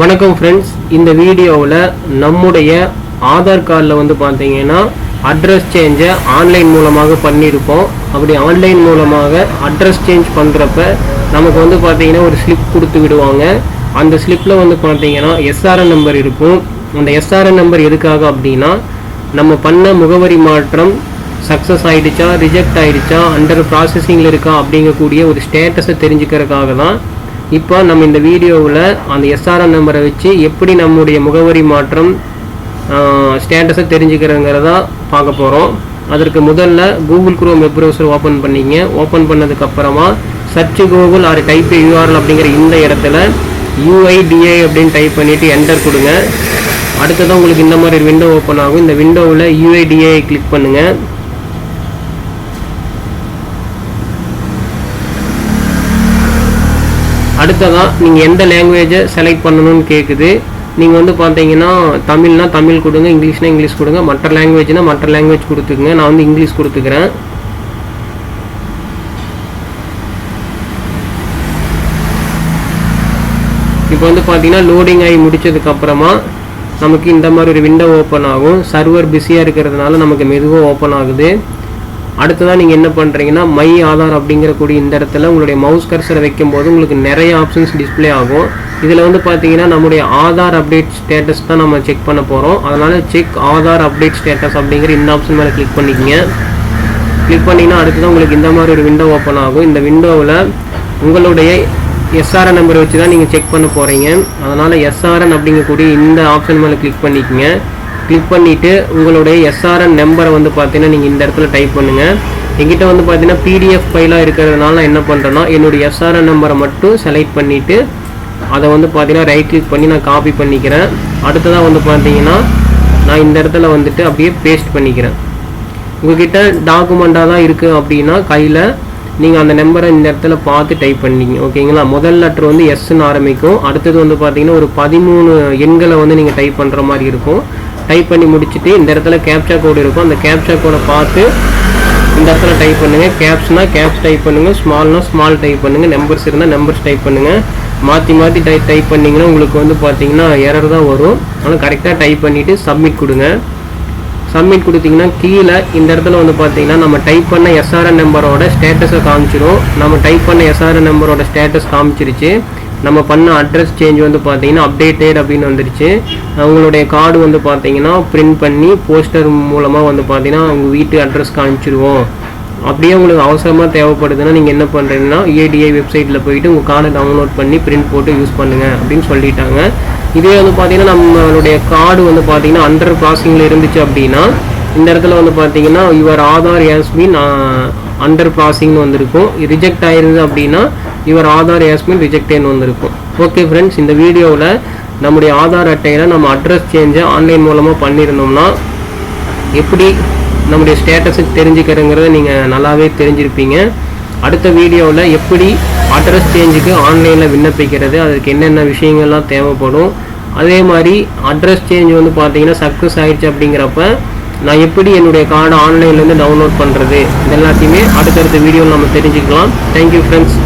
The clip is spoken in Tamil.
வணக்கம் ஃப்ரெண்ட்ஸ் இந்த வீடியோவில் நம்முடைய ஆதார் கார்டில் வந்து பார்த்தீங்கன்னா அட்ரஸ் சேஞ்சை ஆன்லைன் மூலமாக பண்ணியிருப்போம் அப்படி ஆன்லைன் மூலமாக அட்ரஸ் சேஞ்ச் பண்ணுறப்ப நமக்கு வந்து பார்த்தீங்கன்னா ஒரு ஸ்லிப் கொடுத்து விடுவாங்க. அந்த ஸ்லிப்பில் வந்து பார்த்தீங்கன்னா எஸ்ஆர்என் நம்பர் இருக்கும். அந்த எஸ்ஆர்என் நம்பர் எதுக்காக அப்படின்னா நம்ம பண்ண முகவரி மாற்றம் சக்ஸஸ் ஆகிடுச்சா ரிஜெக்ட் ஆகிடுச்சா அண்டர் ப்ராசஸிங்கில் இருக்கா அப்படிங்கக்கூடிய ஒரு ஸ்டேட்டஸை தெரிஞ்சுக்கிறதுக்காக தான் இப்போ நம்ம இந்த வீடியோவில் அந்த எஸ்ஆர்என் நம்பரை வச்சு எப்படி நம்முடைய முகவரி மாற்றம் ஸ்டேட்டஸை தெரிஞ்சுக்கிறோங்கிறதா பார்க்க போகிறோம் அதற்கு முதல்ல Google Chrome web browser open பண்ணிங்க. ஓப்பன் பண்ணதுக்கப்புறமா search Google or type URL அப்படிங்கிற இந்த இடத்துல யூஐடிஐ அப்படின்னு டைப் பண்ணிவிட்டு என்டர் கொடுங்க. அடுத்ததான் உங்களுக்கு இந்த மாதிரி விண்டோ ஓப்பன் ஆகும். இந்த விண்டோவில் யூஐடிஐ கிளிக் பண்ணுங்கள் அடுத்ததாக நீங்கள் எந்த லாங்குவேஜை செலக்ட் பண்ணணும்னு கேட்குது நீங்கள் வந்து பார்த்தீங்கன்னா தமிழ்னா தமிழ் கொடுங்க இங்கிலீஷ்னா இங்கிலீஷ் கொடுங்க மற்ற லாங்குவேஜ்னால் மற்ற லாங்குவேஜ் கொடுத்துக்குங்க. நான் வந்து இங்கிலீஷ் கொடுத்துக்கிறேன். இப்போ வந்து பார்த்தீங்கன்னா லோடிங் ஆகி முடிச்சதுக்கப்புறமா நமக்கு இந்த மாதிரி ஒரு விண்டோ ஓப்பன் ஆகும். சர்வர் பிஸியாக இருக்கிறதுனால நமக்கு மெதுவாக ஓப்பன் ஆகுது. அடுத்ததாக நீங்கள் என்ன பண்ணுறீங்கன்னா மை ஆதார் அப்படிங்கிறக்கூடிய இந்த இடத்துல உங்களுடைய மவுஸ் கர்சரை வைக்கும்போது உங்களுக்கு நிறைய ஆப்ஷன்ஸ் டிஸ்ப்ளே ஆகும். இதில் வந்து பார்த்தீங்கன்னா நம்முடைய ஆதார் அப்டேட் ஸ்டேட்டஸ் தான் நம்ம செக் பண்ண போகிறோம் அதனால் செக் ஆதார் அப்டேட் ஸ்டேட்டஸ் அப்படிங்கிற இந்த ஆப்ஷன் மேலே கிளிக் பண்ணிக்கங்க. கிளிக் பண்ணிங்கன்னா அடுத்ததான் உங்களுக்கு இந்த மாதிரி ஒரு விண்டோ ஓப்பன் ஆகும். இந்த விண்டோவில் உங்களுடைய எஸ்ஆர்என் நம்பர் வச்சு தான் நீங்கள் செக் பண்ண போகிறீங்க அதனால் எஸ்ஆர்என் அப்படிங்கக்கூடிய இந்த ஆப்ஷன் மேலே கிளிக் பண்ணிக்கங்க. கிளிக் பண்ணிவிட்டு உங்களுடைய எஸ்ஆர்என் நம்பரை வந்து பார்த்தீங்கன்னா நீங்கள் இந்த இடத்துல டைப் பண்ணுங்கள் எங்கிட்ட வந்து பார்த்தீங்கன்னா பிடிஎஃப் ஃபைலாக இருக்கிறதுனால நான் என்ன பண்ணுறேன்னா என்னுடைய எஸ்ஆர்என் நம்பரை மட்டும் செலக்ட் பண்ணிவிட்டு அதை வந்து பார்த்தீங்கன்னா ரைட் கிளிக் பண்ணி நான் காப்பி பண்ணிக்கிறேன். அடுத்ததாக வந்து பார்த்தீங்கன்னா நான் இந்த இடத்துல வந்துட்டு அப்படியே பேஸ்ட் பண்ணிக்கிறேன். உங்ககிட்ட டாக்குமெண்ட்டாக தான் இருக்குது அப்படின்னா கையில் நீங்கள் அந்த நம்பரை இந்த இடத்துல பார்த்து டைப் பண்ணிங்க ஓகேங்களா முதல் லெட்டர் வந்து எஸ்ன்னு ஆரம்பிக்கும். அடுத்தது வந்து பார்த்தீங்கன்னா ஒரு பதிமூணு எண்களை வந்து நீங்கள் டைப் பண்ணுற மாதிரி இருக்கும். டைப் பண்ணி முடிச்சுட்டு இந்த இடத்துல கேப்சா கோடு இருக்கும். அந்த கேப்சா கோடை பார்த்து இந்த இடத்துல டைப் பண்ணுங்கள் கேப்ஸ்னால் கேப்ஸ் டைப் பண்ணுங்கள் ஸ்மால்னால் ஸ்மால் டைப் பண்ணுங்கள் நம்பர்ஸ் இருந்தால் நம்பர்ஸ் டைப் பண்ணுங்கள் மாற்றி மாற்றி டைப் டைப் பண்ணிங்கன்னா உங்களுக்கு வந்து பார்த்தீங்கன்னா எரர் தான் வரும். ஆனால் கரெக்டாக டைப் பண்ணிவிட்டு சப்மிட் கொடுங்க. சப்மிட் கொடுத்தீங்கன்னா கீழே இந்த இடத்துல வந்து பார்த்தீங்கன்னா நம்ம டைப் பண்ண எஸ்ஆர்என் நம்பரோட ஸ்டேட்டஸை காமிச்சிரும். நம்ம டைப் பண்ண எஸ்ஆர்என் நம்பரோட ஸ்டேட்டஸ் காமிச்சிருச்சு. நம்ம பண்ண அட்ரஸ் சேஞ்ச் வந்து பார்த்தீங்கன்னா அப்டேட்டட் அப்படின்னு வந்துருச்சு. அவங்களுடைய கார்டு வந்து பார்த்தீங்கன்னா பிரிண்ட் பண்ணி போஸ்டர் மூலமாக வந்து பார்த்தீங்கன்னா உங்கள் வீட்டு அட்ரஸ் காமிச்சிருவோம். அப்படியே உங்களுக்கு அவசரமாக தேவைப்படுதுன்னா நீங்கள் என்ன பண்ணுறீங்கன்னா ஏடிஐ வெப்சைட்டில் போயிட்டு உங்கள் கார்டை டவுன்லோட் பண்ணி பிரிண்ட் போட்டு யூஸ் பண்ணுங்கள் அப்படின்னு சொல்லிட்டாங்க. இதே வந்து பார்த்தீங்கன்னா நம்மளுடைய கார்டு வந்து பார்த்தீங்கன்னா அண்டர் ப்ராசிங்கில் இருந்துச்சு அப்படின்னா இந்த இடத்துல வந்து பார்த்தீங்கன்னா your Aadhaar is in under ப்ராசிங்னு வந்திருக்கும். ரிஜெக்ட் ஆயிருது அப்படின்னா யுவர் ஆதார் யாஸ்மின் ரிஜெக்டேன்னு வந்திருக்கும். ஓகே ஃப்ரெண்ட்ஸ் இந்த வீடியோவில் நம்முடைய ஆதார் அட்டையில் நம்ம அட்ரஸ் சேஞ்சை ஆன்லைன் மூலமாக பண்ணியிருந்தோம்னா எப்படி நம்முடைய ஸ்டேட்டஸுக்கு தெரிஞ்சுக்கிறங்கிறத நீங்கள் நல்லாவே தெரிஞ்சிருப்பீங்க. அடுத்த வீடியோவில் எப்படி அட்ரஸ் சேஞ்சுக்கு ஆன்லைனில் விண்ணப்பிக்கிறது அதுக்கு என்னென்ன விஷயங்கள்லாம் தேவைப்படும். அதே மாதிரி அட்ரஸ் சேஞ்ச் வந்து பார்த்தீங்கன்னா சக்ஸஸ் ஆகிடுச்சு அப்படிங்கிறப்ப நான் எப்படி என்னுடைய கார்டை ஆன்லைன்லேருந்து டவுன்லோட் பண்ணுறது இது எல்லாத்தையுமே அடுத்தடுத்த வீடியோவில் நம்ம தெரிஞ்சுக்கலாம். Thank you friends